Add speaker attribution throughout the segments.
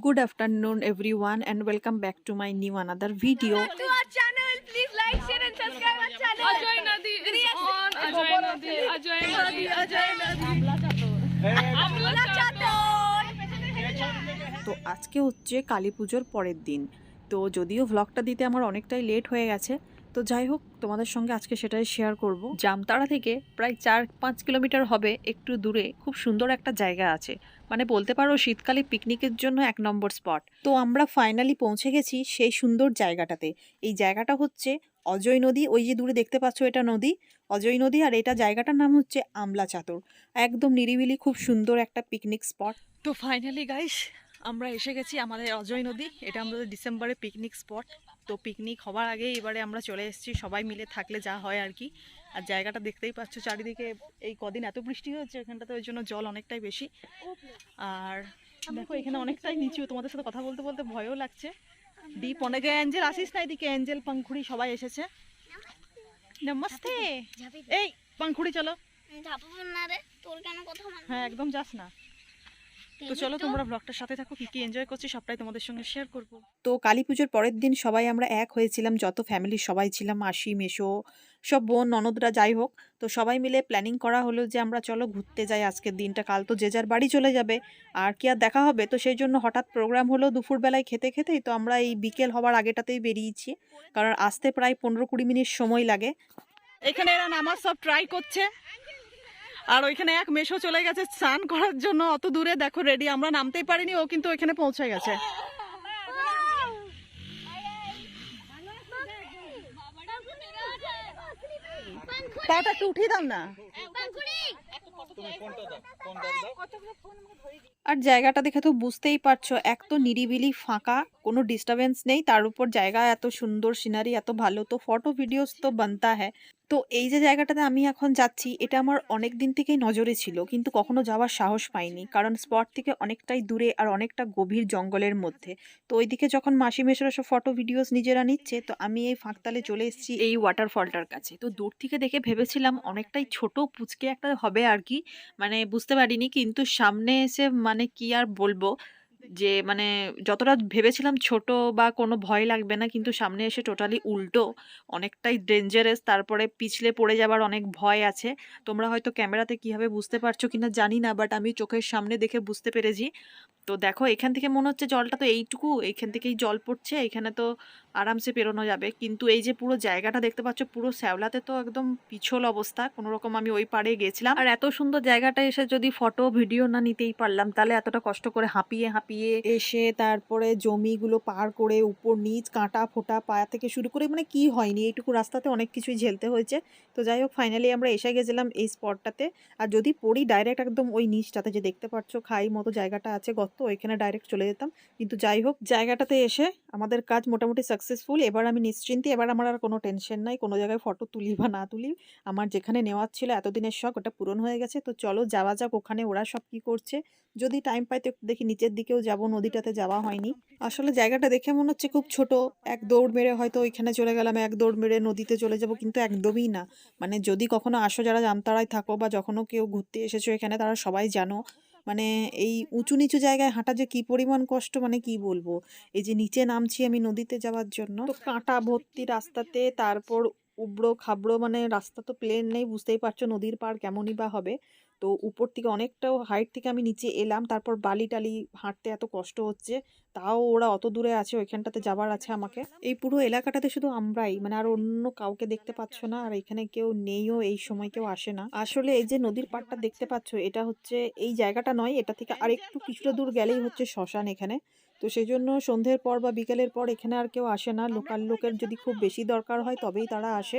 Speaker 1: Good afternoon, everyone, and welcome back to my new another video.
Speaker 2: to our channel. Please like, share, and subscribe our channel.
Speaker 3: Ajoy Nadi is on. Ajoy Nadi. Ajoy Nadi.
Speaker 2: Ajay Amla Chatot.
Speaker 1: তো আজকে হচ্ছে কালী পুজোর পরের দিন তো যদিও ভ্লগটা দিতে আমার অনেকটাই লেট হয়ে গেছে তো যাই হোক, তোমাদের সঙ্গে আজকে সেটাই শেয়ার করব। জামতাড়া থেকে প্রায় চার পাঁচ কিলোমিটার হবে, একটু দূরে, খুব সুন্দর একটা জায়গা আছে। মানে বলতে পারো শীতকালে পিকনিকের জন্য এক নম্বর স্পট তো আমরা ফাইনালি পৌঁছে গেছি সেই সুন্দর জায়গাটাতে। এই জায়গাটা হচ্ছে অজয় নদী, ওই যে দূরে দেখতে পাচ্ছ এটা নদী। অজয় নদী আর এটা জায়গাটার নাম হচ্ছে আমলা চাতর। একদম নিরিবিলি, খুব সুন্দর একটা পিকনিক স্পট তো ফাইনালি গাইস আমরা এসে গেছি আমাদের অজয় নদী। এটা আমাদের ডিসেম্বরে পিকনিক স্পট তো পিকনিক হওয়ার আগে এবারে আমরা চলে এসেছি সবাই মিলে থাকলে যা হয় আর কি। আর জায়গাটা দেখতেই পাচ্ছ চারিদিকে এই কদিন এত বৃষ্টি হয়েছে এখানটাতে ওই জন্য জল অনেকটাই বেশি। আর দেখো এখানে অনেকটাই নিচু তোমাদের সাথে কথা বলতে বলতে ভয়ও লাগছে। দীপ অনেকে অ্যাঞ্জেল আসিস না এদিকে অ্যাঞ্জেল পাংখুড়ি সবাই এসেছে। নমস্তে। এই পাংখুড়ি চলো। হ্যাঁ একদম যাস না। তো চলো তোমরা ব্লগটার সাথে থাকো কি কি এনজয় করছি সবটাই তোমাদের সঙ্গে শেয়ার করব। তো কালী পুজোর পরের দিন সবাই আমরা এক হয়েছিলাম যত ফ্যামিলির সবাই ছিলাম মাসি মেশো সব বোন ননদরা যাই হোক। তো সবাই মিলে প্ল্যানিং করা হলো যে আমরা চলো ঘুরতে যাই আজকের দিনটা কাল তো যে যার বাড়ি চলে যাবে। আর কি আর দেখা হবে? তো সেই জন্য হঠাৎ প্রোগ্রাম হলো দুপুরবেলায় খেতে খেতেই তো আমরা এই বিকেল হওয়ার আগেটাতেই বেরিয়েছি। কারণ আসতে প্রায় পনেরো কুড়ি মিনিট সময় লাগে। এখানে এরা নামাজ সব ট্রাই করছে। আর ওইখানে এক মেশো চলে গেছে স্নান করার জন্য অত দূরে। দেখো রেডি আমরা নামতেই পারিনি ও কিন্তু ওইখানে পৌঁছে গেছে। পাটা একটু উঠিয়ে দাও না। আর জায়গাটা দেখে তো বুঝতেই পারছ এক তো নিরিবিলি ফাঁকা কোনো ডিস্টারবেন্স নেই তার উপর জায়গা এত সুন্দর সিনারি এত ভালো তো ফটো ভিডিওস তো বানতা হ্যাঁ। তো এই যে জায়গাটাতে আমি এখন যাচ্ছি এটা আমার অনেক দিন থেকেই নজরে ছিল কিন্তু কখনো যাওয়ার সাহস পাইনি কারণ স্পট থেকে অনেকটাই দূরে আর অনেকটা গভীর জঙ্গলের মধ্যে। তো ওইদিকে যখন মাসি মেশরা সব ফটো ভিডিওস নিজেরা নিচ্ছে তো আমি এই ফাঁকতালে চলে এসেছি এই ওয়াটারফলটার কাছে। তো দূর থেকে দেখে ভেবেছিলাম অনেকটাই ছোট পুচকে একটা হবে আর কি মানে বুঝতে পারিনি কিন্তু সামনে এসে মানে কি আর বলব যে মানে যতটা ভেবেছিলাম ছোট বা কোনো ভয় লাগবে না কিন্তু সামনে এসে টোটালি উল্টো, অনেকটাই ডেঞ্জারাস তারপরে পিছলে পড়ে যাবার অনেক ভয় আছে। তোমরা হয়তো ক্যামেরাতে কীভাবে বুঝতে পারছ কিনা জানি না বাট আমি চোখের সামনে দেখে বুঝতে পেরেছি। তো দেখো এখান থেকে মনে হচ্ছে জলটা তো এইটুকু এইখান থেকেই জল পড়ছে, এখানে তো আরামসে পেরোনো যাবে। কিন্তু এই যে পুরো জায়গাটা দেখতে পাচ্ছ, পুরো শ্যাওলাতে তো একদম পিছল অবস্থা। কোনো রকম আমি ওই পাড়ে গেছিলাম। আর এত সুন্দর জায়গাটা এসে যদি ফটো, ভিডিও না নিতেই পারলাম, তাহলে এতটা কষ্ট করে হাঁপিয়ে হাঁপিয়ে এসে তারপরে জমিগুলো পার করে উপর নিচ, কাঁটা, ফোটা পায়া থেকে শুরু করে মানে কি হয়নি, এইটুকু রাস্তাতে অনেক কিছুই ঝেলতে হয়েছে। তো যাই হোক ফাইনালি আমরা এসে গেছিলাম এই স্পটটাতে আর যদি পড়ি ডাইরেক্ট একদম ওই নিচটাতে যে দেখতে পাচ্ছ, খাই মতো জায়গাটা আছে গর্ত, ওইখানে ডাইরেক্ট চলে যেতাম। কিন্তু যাই হোক, জায়গাটাতে এসে আমাদের কাজ মোটামুটি সাকসেসফুল এবার আমি নিশ্চিন্তে, এবার আমার আর কোনো টেনশন নাই, কোনো জায়গায় ফটো তুলি বা না তুলি। আমার যেখানে নেওয়ার ছিল এতদিনের শখ, ওটা পূরণ হয়ে গেছে। তো চলো যাওয়া যাক, ওখানে ওরা সব কি করছে। যদি টাইম পাই তো দেখি, নিচের দিকেও যাব, নদীটাতে যাওয়া হয়নি। আসলে জায়গাটা দেখে মনে হচ্ছে খুব ছোট। এক দৌড় মেরে হয়তো ওইখানে চলে গেলাম, এক দৌড় মেরে নদীতে চলে যাব, কিন্তু একদমই না। মানে যদি কখনো আসো যারা জামতাড়ায় থাকো বা যখনও কেউ ঘুরতে এসেছ এখানে, তারা সবাই জানো মানে এই উঁচু নিচু জায়গায় হাঁটা যে কি পরিমাণ কষ্ট মানে কি বলব? এই যে নিচে নামছি আমি নদীতে যাওয়ার জন্য। তো কাঁটা ভর্তি রাস্তাতে তারপর উবড়ো খাবড়ো মানে রাস্তা তো প্লেন নেই, বুঝতেই পারছ নদীর পার কেমনই বা হবে। তো উপর থেকে অনেকটাও হাইট থেকে আমি নিচে এলাম। তারপর বালি টালি হাঁটতে এত কষ্ট হচ্ছে, তাও ওরা অত দূরে আছে, ওইখানটাতে যাবার আছে আমাকে। এই পুরো এলাকাটাতে শুধু আমরাই মানে আর অন্য কাউকে দেখতে পাচ্ছ না, আর এখানে কেউ নেইও, এই সময় কেউ আসে না। আসলে এই যে নদীর পাড়টা দেখতে পাচ্ছ, এটা হচ্ছে এই জায়গাটা নয়, এটা থেকে আর একটু কিছুটা দূর গেলেই হচ্ছে শ্মশান এখানে। তো সেই জন্য সন্ধ্যের পর বা বিকেলের পর এখানে আর কেউ আসে না। লোকাল লোকের যদি খুব বেশি দরকার হয়, তবেই তারা আসে।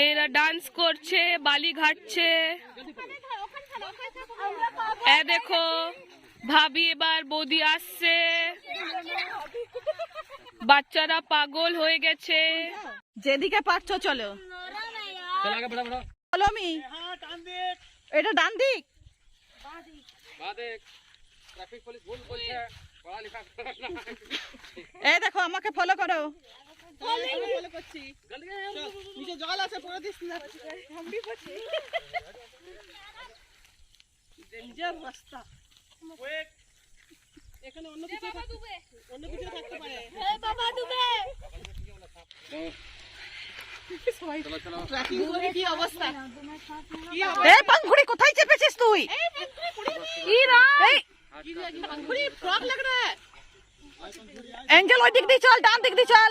Speaker 3: এরা ডান্স করছে বালি ঘাটছে। এ দেখো ভাবি এবার বৌদি আসছে। বাচ্চারা পাগল হয়ে গেছে।
Speaker 1: যেদিকে পারছ চলো। চলো আমি। এটা ডান দিক। এই দেখো আমাকে ফলো করো।
Speaker 2: নিচে জল আছে পরে দিস না ডেঞ্জার রাস্তা এখানে অন্য কিছু অন্য কিছু থাকতে পারে
Speaker 4: বাবা ডুবে
Speaker 2: ট্র্যাকিং করে কি অবস্থা কি
Speaker 1: এ পাঙ্গুড়ি কোথায় চেপেছিস তুই এই
Speaker 2: পুরি ফ্রক লাগ রা হ্যায়
Speaker 1: এঞ্জেল ওই দিক দিয়ে চল ডান দিক দিয়ে চল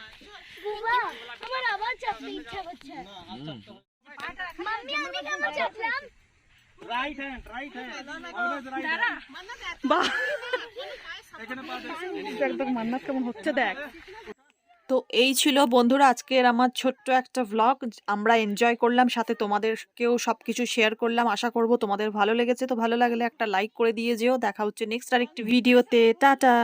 Speaker 1: বাহ তো এই ছিল বন্ধুরা আজকের আমার ছোট্ট একটা ভ্লগ আমরা এনজয় করলাম, সাথে তোমাদেরকেও সবকিছু শেয়ার করলাম। আশা করব তোমাদের ভালো লেগেছে। তো ভালো লাগলে একটা লাইক করে দিয়ে যেও। দেখা হচ্ছে নেক্সট আরেকটি ভিডিওতে টাটা।